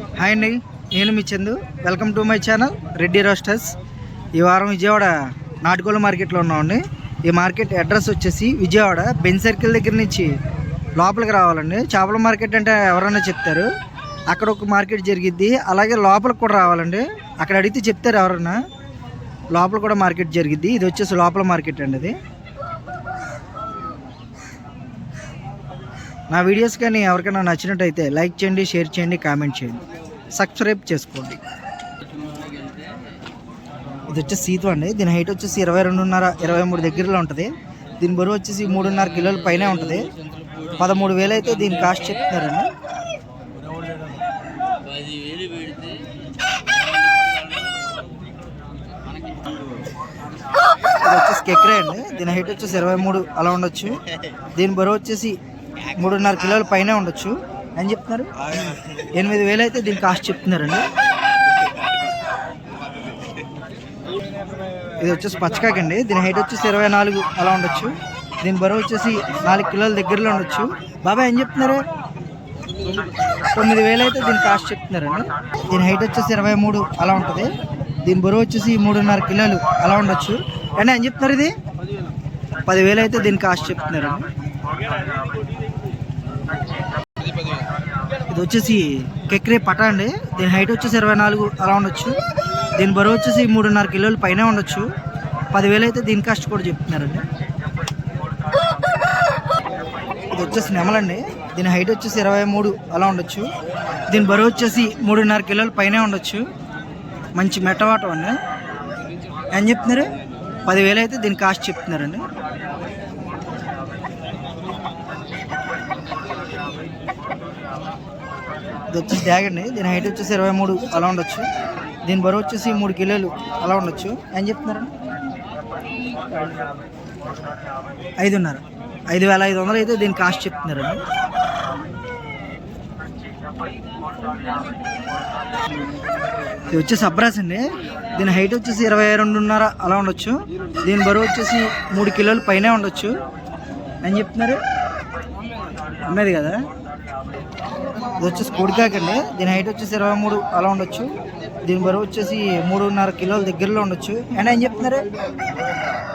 Hi అండి నేను మీ Chandu. Welcome to my channel Reddy roasters. ఈ వారం విజయవాడ నాటుకోళ్ళ మార్కెట్లో ఉన్నామండి. ఈ మార్కెట్ అడ్రస్ వచ్చేసి విజయవాడ బెన్ సర్కిల్ దగ్గర నుంచి లోపలికి రావాలండి. చేపల మార్కెట్ అంటే ఎవరైనా చెప్తారు. అక్కడ ఒక మార్కెట్ జరిగిద్ది. అలాగే లోపలికి కూడా రావాలండి. అక్కడ అడిగితే చెప్తారు ఎవరన్నా. లోపల కూడా మార్కెట్ జరిగిద్ది. ఇది వచ్చేసి లోపల మార్కెట్ అండి ఇది నా వీడియోస్ కానీ ఎవరికైనా నచ్చినట్టయితే లైక్ చేయండి షేర్ చేయండి కామెంట్ చేయండి. సబ్స్క్రైబ్ చేసుకోండి. ఇది వచ్చేసి సీతు అండి. దీని హైట్ వచ్చేసి ఇరవై రెండున్నర ఇరవై మూడు దగ్గరలో ఉంటుంది. దీని బరువు వచ్చేసి మూడున్నర కిలోల పైనే ఉంటుంది. పదమూడు వేలు అయితే దీని కాస్ట్ చెప్తున్నారండి. ఇది వచ్చేసి కెక్రే అండి. దీని హైట్ వచ్చేసి ఇరవై మూడు అలా ఉండొచ్చు. దీని బరువు వచ్చేసి మూడున్నర కిలోల పైన ఉండొచ్చు. అని చెప్తున్నారు? ఎనిమిది వేలు అయితే దీని కాస్ట్ చెప్తున్నారండి. ఇది వచ్చేసి పచ్చకాకండి దీని హైట్ వచ్చేసి ఇరవై నాలుగు అలా ఉండొచ్చు. దీని బరువు వచ్చేసి నాలుగు కిలోల దగ్గరలో ఉండొచ్చు. బాబాయ్ ఏం చెప్తున్నారు? తొమ్మిది వేలు అయితే దీని కాస్ట్ చెప్తున్నారండి. దీని హైట్ వచ్చేసి ఇరవై మూడు అలా ఉంటుంది. దీని బరువు వచ్చేసి మూడున్నర కిలోలు అలా ఉండొచ్చు. అండి ఏం చెప్తున్నారు ఇది? పదివేలు అయితే దీని కాస్ట్ చెప్తున్నారండి. ఇది వచ్చేసి కెక్రే పటా అండి. దీని హైట్ వచ్చేసి ఇరవై నాలుగు అలా ఉండొచ్చు. దీని బరువు వచ్చేసి మూడున్నర కిలోలు పైన ఉండొచ్చు. పదివేలు అయితే దీని కాస్ట్ కూడా చెప్తున్నారండి. ఇది వచ్చేసి నెమలండి దీని హైట్ వచ్చేసి ఇరవై మూడు అలా ఉండొచ్చు. దీని బరువు వచ్చేసి మూడున్నర కిలోలు పైన ఉండొచ్చు. మంచి మెట్టవాటం అండి. ఏం చెప్తున్నారు? పదివేలు అయితే దీని కాస్ట్ చెప్తున్నారండి. ఇది వచ్చేసి ట్యాగ్ అండి దీని హైట్ వచ్చేసి ఇరవై మూడు. అలా ఉండొచ్చు. దీని బరువు వచ్చేసి మూడు కిలోలు. అలా ఉండొచ్చు. ఏం చెప్తున్నారు? ఐదున్నర. ఐదు వేల ఐదు వందలు అయితే దీని కాస్ట్ చెప్తున్నారండి ఇది వచ్చేసి అబ్రాస్ అండి. దీని హైట్ వచ్చేసి ఇరవై రెండున్నర. అలా ఉండొచ్చు. దీని బరువు వచ్చేసి మూడు కిలోలు పైనే ఉండొచ్చు. అని చెప్తున్నారు? అమ్మేది కదా? ఇది వచ్చేసి కొడికాకండి దీని హైట్ వచ్చేసి ఇరవై మూడు అలా ఉండొచ్చు. దీని బరువు వచ్చేసి మూడున్నర కిలోల దగ్గరలో ఉండొచ్చు. అండ్ ఏం చెప్తున్నారు?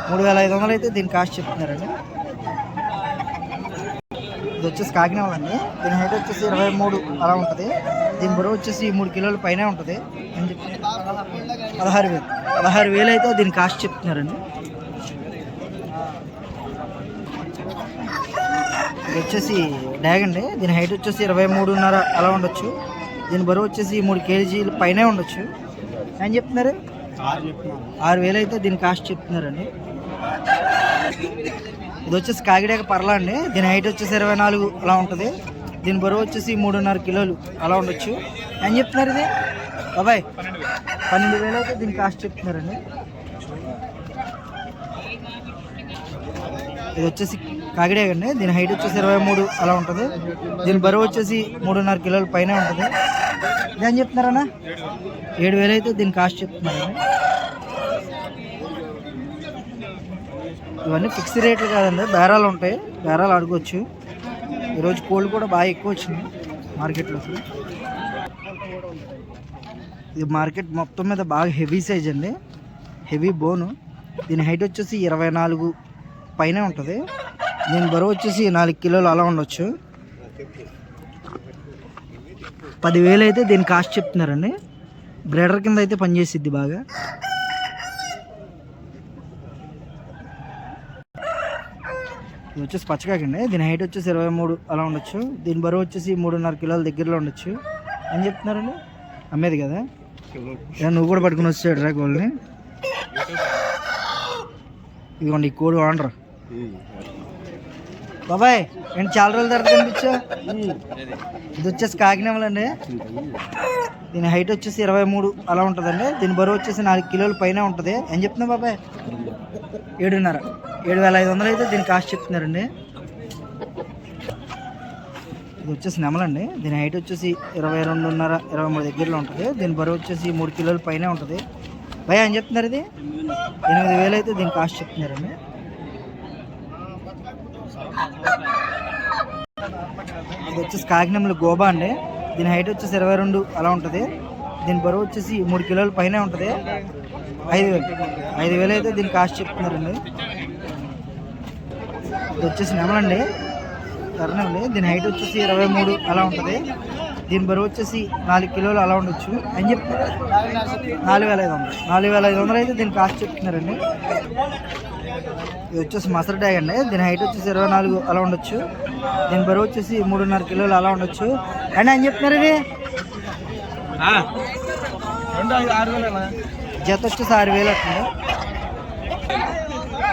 మూడు వేల ఐదు వందలు అయితే దీని కాస్ట్ చెప్తున్నారండి. ఇది వచ్చేసి కాకినాడ అండి. దీని హైట్ వచ్చేసి ఇరవై మూడు అలా ఉంటుంది. దీని బరువు వచ్చేసి మూడు కిలోల పైనే ఉంటుంది. అని చెప్పి పదహారు వేలు. పదహారు వేలు అయితే దీని కాస్ట్ చెప్తున్నారండి. ఇది వచ్చేసి డ్యాగ్ అండి. దీని హైట్ వచ్చేసి ఇరవై మూడున్నర అలా ఉండొచ్చు. దీని బరువు వచ్చేసి మూడు కేజీల పైనే ఉండొచ్చు. ఏం చెప్తున్నారు? ఆరు వేలు అయితే దీని కాస్ట్ చెప్తున్నారండి. ఇది వచ్చేసి కాకిడాక పర్లా అండి. దీని హైట్ వచ్చేసి ఇరవై నాలుగు అలా ఉంటుంది. దీని బరువు వచ్చేసి మూడున్నర కిలోలు అలా ఉండొచ్చు. ఏం చెప్తున్నారు ఇది? బాబాయ్ పన్నెండు వేలు అయితే దీని కాస్ట్ చెప్తున్నారండి. ఇది వచ్చేసి కాకిడే అండి దీని హైట్ వచ్చేసి ఇరవై మూడు అలా ఉంటుంది. దీని బరువు వచ్చేసి మూడున్నర కిలోల పైన ఉంటుంది. ఇదేం చెప్తున్నారన్నా? ఏడు వేలు అయితే దీని కాస్ట్ చెప్తున్నారండి ఇవన్నీ ఫిక్స్ రేట్లు కాదండి. బేరాలు ఉంటాయి. బేరాలు అడగవచ్చు ఈరోజు కోల్డ్ కూడా బాగా ఎక్కువ వచ్చింది మార్కెట్లోకి ఇది మార్కెట్ మొత్తం మీద బాగా హెవీ సైజ్ అండి. హెవీ బోను దీని హైట్ వచ్చేసి ఇరవై నాలుగు పైన ఉంటుంది. దీని బరువు వచ్చేసి నాలుగు కిలోలు అలా ఉండొచ్చు. పదివేలు అయితే దీని కాస్ట్ చెప్తున్నారండి. బ్రేడర్ కింద అయితే పనిచేసిద్ది బాగా. ఇది వచ్చేసి పచ్చకాకండి దీని హైట్ వచ్చేసి ఇరవై మూడు అలా ఉండొచ్చు. దీని బరువు వచ్చేసి మూడున్నర కిలోల దగ్గరలో ఉండొచ్చు. ఏం చెప్తున్నారండి? అమ్మేది కదా. నువ్వు కూడా పట్టుకుని వచ్చాడు రా కోళ్ళని ఇదిగోండి ఈ కోడి వాడరు. బాబాయ్ ఏంటి చాలా రోజుల తర్వాత కనిపించా? ఇది వచ్చేసి కాకినామలండి దీని హైట్ వచ్చేసి ఇరవై మూడు అలా ఉంటుందండి. దీని బరువు వచ్చేసి నాలుగు కిలోల పైన ఉంటుంది. ఏం చెప్తున్నా బాబాయ్? ఏడున్నర. ఏడు వేల ఐదు వందలు అయితే దీని కాస్ట్ చెప్తున్నారండి. ఇది వచ్చేసి నెమలండి. దీని హైట్ వచ్చేసి ఇరవై రెండున్నర ఇరవై మూడు దగ్గరలో ఉంటుంది. దీని బరువు వచ్చేసి మూడు కిలోల పైన ఉంటుంది. భయ ఏం చెప్తున్నారు ఇది? ఎనిమిది వేలు అయితే దీని కాస్ట్ చెప్తున్నారండి. ఇది వచ్చేసి కాకినంలో గోబా అండి. దీని హైట్ వచ్చేసి ఇరవై రెండు అలా ఉంటుంది. దీని బరువు వచ్చేసి మూడు కిలోల పైన ఉంటుంది. ఐదు వేలు. ఐదు వేలు అయితే దీని కాస్ట్ చెప్తున్నారండి. ఇది వచ్చేసి నెమలండి. ఎర్రనెమలి. దీని హైట్ వచ్చేసి ఇరవై మూడు అలా ఉంటుంది. దీని బరువు వచ్చేసి నాలుగు కిలోలు అలా ఉండొచ్చు అని చెప్తున్నారు నాలుగు వేల ఐదు వందలు. నాలుగు వేల ఐదు వందలు అయితే దీని కాస్ట్ చెప్తున్నారండి. ఇది వచ్చేసి మసర్ ట్యాగ్ అండి. దీని హైట్ వచ్చేసి ఇరవై నాలుగు అలా ఉండొచ్చు. దీని బరువు వచ్చేసి మూడున్నర కిలోలు అలా ఉండొచ్చు. అండి అని చెప్తున్నారు ఇది? జత వచ్చేసి ఆరు వేలు వస్తుంది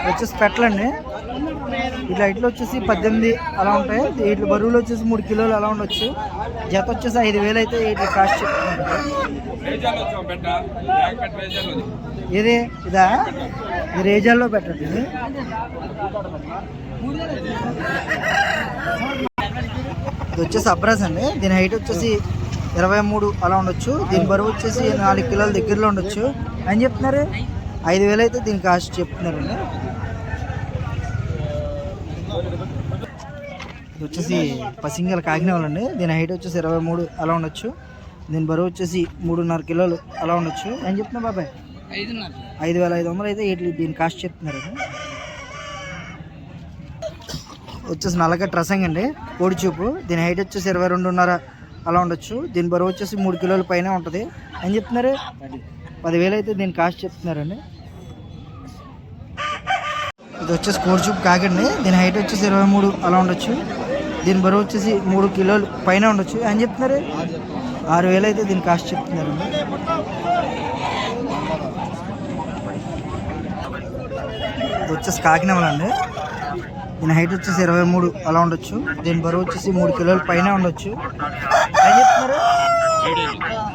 వచ్చేసి పెట్టలండి. ఇట్లా ఇట్లు వచ్చేసి పద్దెనిమిది అలా ఉంటాయి. వీటి బరువులు వచ్చేసి మూడు కిలోలు అలా ఉండొచ్చు. జత వచ్చేసి ఐదు వేలు అయితే వీటి కాస్ట్ ఇది ఇదా? ఇది రేజాల్లో పెట్టండి ఇది. ఇది వచ్చేసి అబ్రాస్ అండి. దీని హైట్ వచ్చేసి ఇరవై మూడు అలా ఉండొచ్చు. దీని బరువు వచ్చేసి నాలుగు కిలోల దగ్గరలో ఉండొచ్చు. అని చెప్తున్నారు? ఐదు వేలు అయితే దీని కాస్ట్ చెప్తున్నారండి. ఇది వచ్చేసి పసింగల కాకినావాలండి దీని హైట్ వచ్చేసి ఇరవై మూడు అలా ఉండొచ్చు. దీని బరువు వచ్చేసి మూడున్నర కిలోలు అలా ఉండొచ్చు. ఏం చెప్తున్నా బాబాయ్? ఐదు వేల ఐదు వందలు అయితే వీటి దీని కాస్ట్ చెప్తున్నారు. వచ్చేసి నల్లగట్ట రసంగి అండి. కోడి చూపు. దీని హైట్ వచ్చేసి ఇరవై రెండున్నర అలా ఉండొచ్చు. దీని బరువు వచ్చేసి మూడు కిలోల పైన ఉంటుంది. అని చెప్తున్నారు? పదివేలు అయితే దీని కాస్ట్ చెప్తున్నారండి. ఇది వచ్చేసి కోడి చూపు కాకండి. దీని హైట్ వచ్చేసి ఇరవై మూడు అలా ఉండొచ్చు. దీని బరువు వచ్చేసి మూడు కిలోలు పైన ఉండొచ్చు. అని చెప్తున్నారు? ఆరు వేలు అయితే దీని కాస్ట్ చెప్తున్నారండి వచ్చేసి కాకినాడ అండి. దీని హైట్ వచ్చేసి ఇరవై మూడు అలా ఉండొచ్చు. దీని బరువు వచ్చేసి మూడు కిలోల పైన ఉండొచ్చు. ఏం చెప్తున్నారు?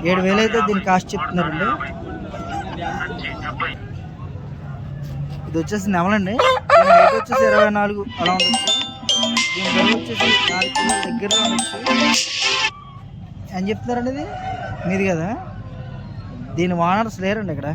ఏడు వేలు అయితే దీని కాస్ట్ చెప్తున్నారండి ఇది వచ్చేసి నెమలండి. హైట్ వచ్చేసి ఇరవై నాలుగు అలా ఉండొచ్చు. దీని అని వచ్చేసి నాలుగు కిలోల దగ్గరలో ఉండొచ్చు చెప్తున్నారండి ఇది? మీది కదా? దీని వానర్స్ లేరండి ఇక్కడ.